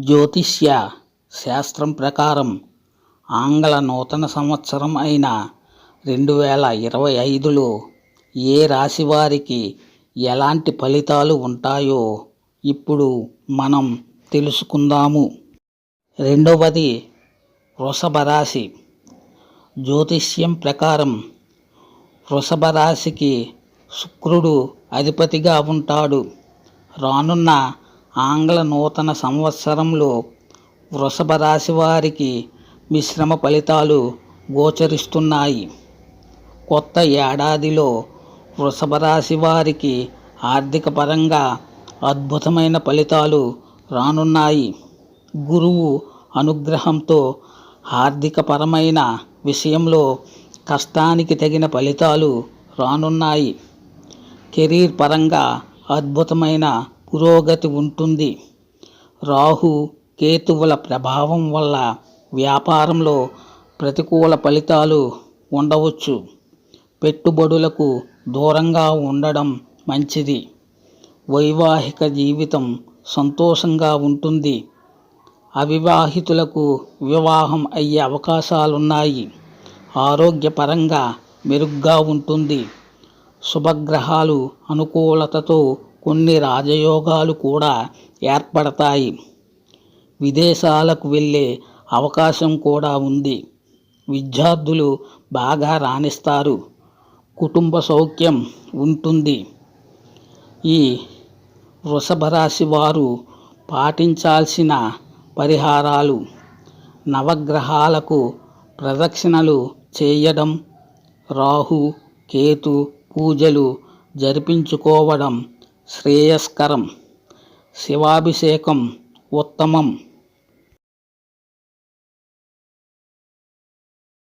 జ్యోతిష్య శాస్త్రం ప్రకారం ఆంగ్ల నూతన సంవత్సరం అయిన రెండు వేల ఇరవై ఐదులో ఏ రాశి వారికి ఎలాంటి ఫలితాలు ఉంటాయో ఇప్పుడు మనం తెలుసుకుందాము. రెండవది వృషభ రాశి. జ్యోతిష్యం ప్రకారం వృషభ రాశికి శుక్రుడు అధిపతిగా ఉంటాడు. రానున్న ఆంగ్ల నూతన సంవత్సరంలో వృషభ రాశి వారికి మిశ్రమ ఫలితాలు గోచరిస్తున్నాయి. కొత్త ఏడాదిలో వృషభ రాశి వారికి ఆర్థిక పరంగా అద్భుతమైన ఫలితాలు రానున్నాయి. గురువు అనుగ్రహంతో ఆర్థికపరమైన విషయంలో కష్టానికి తగిన ఫలితాలు రానున్నాయి. కెరీర్ పరంగా అద్భుతమైన పురోగతి ఉంటుంది. రాహు కేతువుల ప్రభావం వల్ల వ్యాపారంలో ప్రతికూల ఫలితాలు ఉండవచ్చు. పెట్టుబడులకు దూరంగా ఉండడం మంచిది. వైవాహిక జీవితం సంతోషంగా ఉంటుంది. అవివాహితులకు వివాహం అయ్యే అవకాశాలున్నాయి. ఆరోగ్యపరంగా మెరుగ్గా ఉంటుంది. శుభగ్రహాలు అనుకూలతతో కొన్ని రాజయోగాలు కూడా ఏర్పడతాయి. విదేశాలకు వెళ్ళే అవకాశం కూడా ఉంది. విద్యార్థులు బాగా రాణిస్తారు. కుటుంబ సౌఖ్యం ఉంటుంది. ఈ వృషభ రాశి వారు పాటించాల్సిన పరిహారాలు నవగ్రహాలకు ప్రదక్షిణలు చేయడం రాహు కేతు పూజలు జరిపించుకోవడం శ్రేయస్కరం. శివాభిషేకం ఉత్తమం.